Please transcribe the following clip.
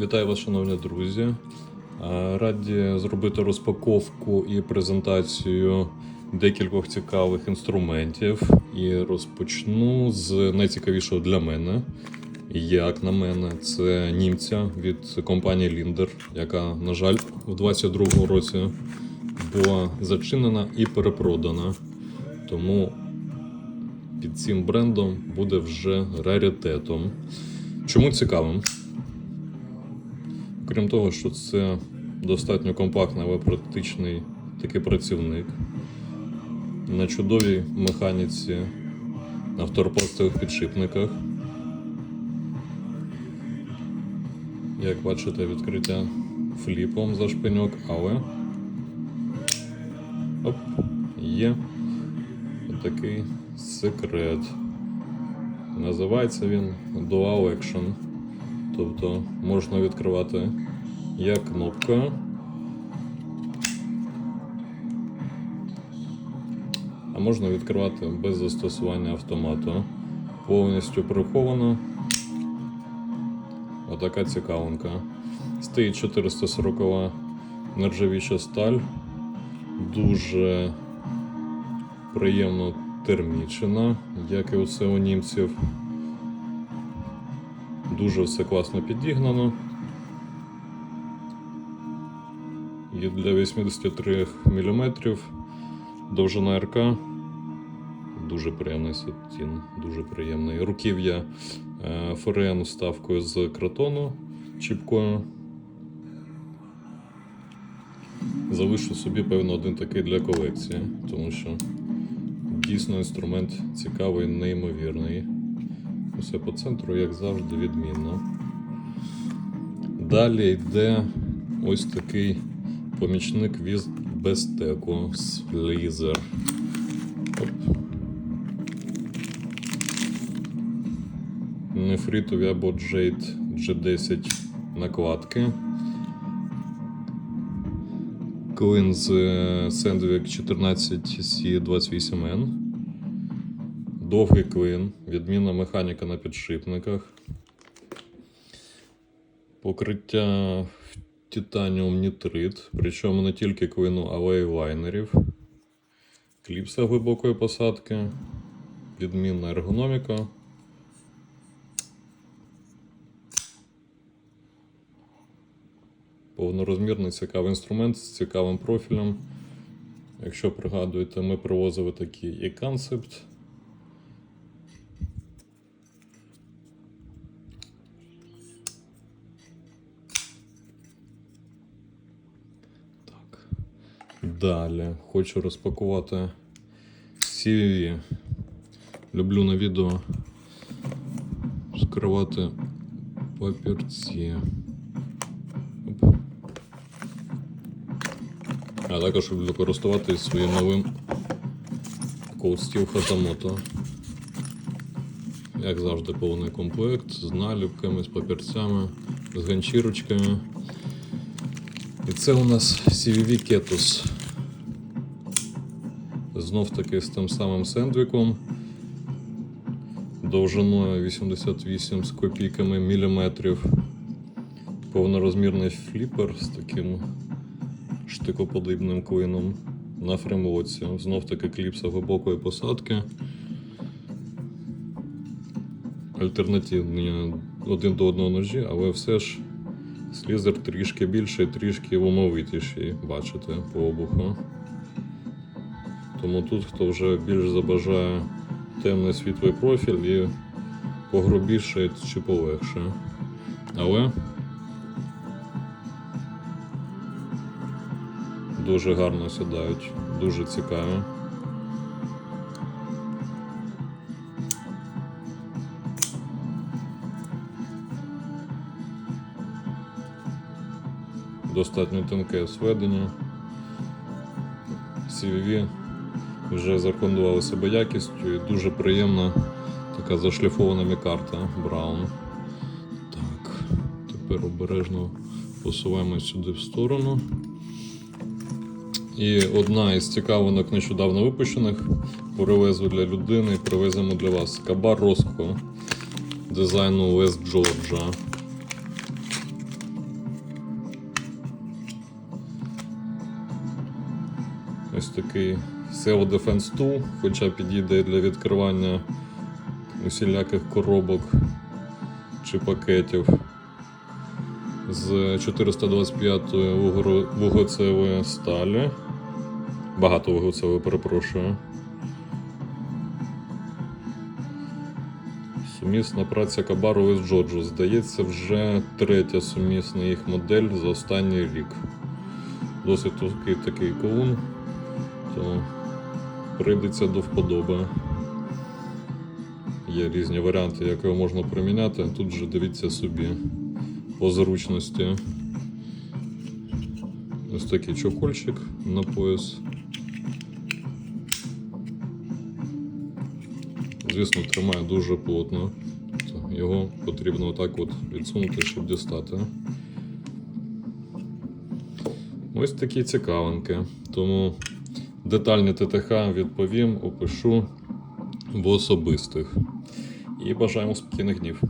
Вітаю вас, шановні друзі. Е, Раді зробити розпаковку і презентацію декількох цікавих інструментів. І розпочну з найцікавішого для мене. Як на мене, це німця від компанії Linder, яка, на жаль, у 2022 році була зачинена і перепродана. Тому під цим брендом буде вже раритетом. Чому цікавим? Крім того, що це достатньо компактний, але практичний такий працівник на чудовій механіці на второпластових підшипниках. Як бачите, відкриття фліпом за шпиньок, але оп, є такий секрет. Називається він Dual Action. Тобто можна відкривати як кнопка. А можна відкривати без застосування автомату. Повністю приховано. Отака цікавинка. Стоїть 440 нержавіча сталь. Дуже приємно термічена, як і усе у німців. Дуже все класно підігнано. І для 83 мм довжина РК. Дуже приємний сатін, дуже приємний. Руків'я е, ФРН вставкою з кратону чіпкою. Залишу собі, певно, один такий для колекції, тому що дійсно інструмент цікавий, неймовірний. Усе по центру, як завжди, відмінно. Далі йде ось такий помічник від безтеку Слізер. Оп. Нефритові або Jade G10 накладки. Клин з е, Sandvik 14C28N. Довгий клин, відмінна механіка на підшипниках. Покриття титаніум нітрит, причому не тільки клину, але й лайнерів. Кліпса глибокої посадки, відмінна ергономіка. Повнорозмірний цікавий інструмент з цікавим профілем. Якщо пригадуєте, ми привозили такий і концепт. Далі хочу розпакувати CVV. Люблю на відео скривати папірці. А також люблю користуватись своїм новим Steel Hatamoto. Як завжди, повний комплект з наліпками, з папірцями, з ганчірочками. І це у нас CVV Ketus. Знов таки з тим самим сендвіком. Довжиною 88 з копійками міліметрів. Повнорозмірний фліпер з таким штикоподібним клином на фреймлоці. Знов таки кліпса глибокої посадки. Альтернативні один до одного ножі, але все ж слізер трішки більший, трішки умовитіший, бачите, по обуху. Тому тут, хто вже більш забажає темний світлий профіль і погрубіше чи полегше. Але дуже гарно сідають, дуже цікаві. Достатньо тонке сведення. CVV вже закондували себе якістю і дуже приємна така зашліфована мікарта Браун. Так, Тепер обережно посуваємо сюди в сторону. І одна із цікавинок нещодавно випущених привезу для людини і привеземо для вас Кабар Роско дизайну West Georgia. Ось такий Self Defense Tool, хоча підійде для відкривання усіляких коробок чи пакетів з 425 вугро- вуглецевої сталі. Багато вуглецевої, перепрошую. Сумісна праця Кабару із Джоджо. Здається, вже третя сумісна їх модель за останній рік. Досить такий, такий ковун, то прийдеться до вподоби. Є різні варіанти, як його можна приміняти. Тут же дивіться собі по зручності. Ось такий чохольчик на пояс. Звісно, тримає дуже плотно. Його потрібно отак от відсунути, щоб дістати. Ось такі цікавинки. Тому детальні ТТХ відповім, опишу в особистих. І бажаємо спокійних днів.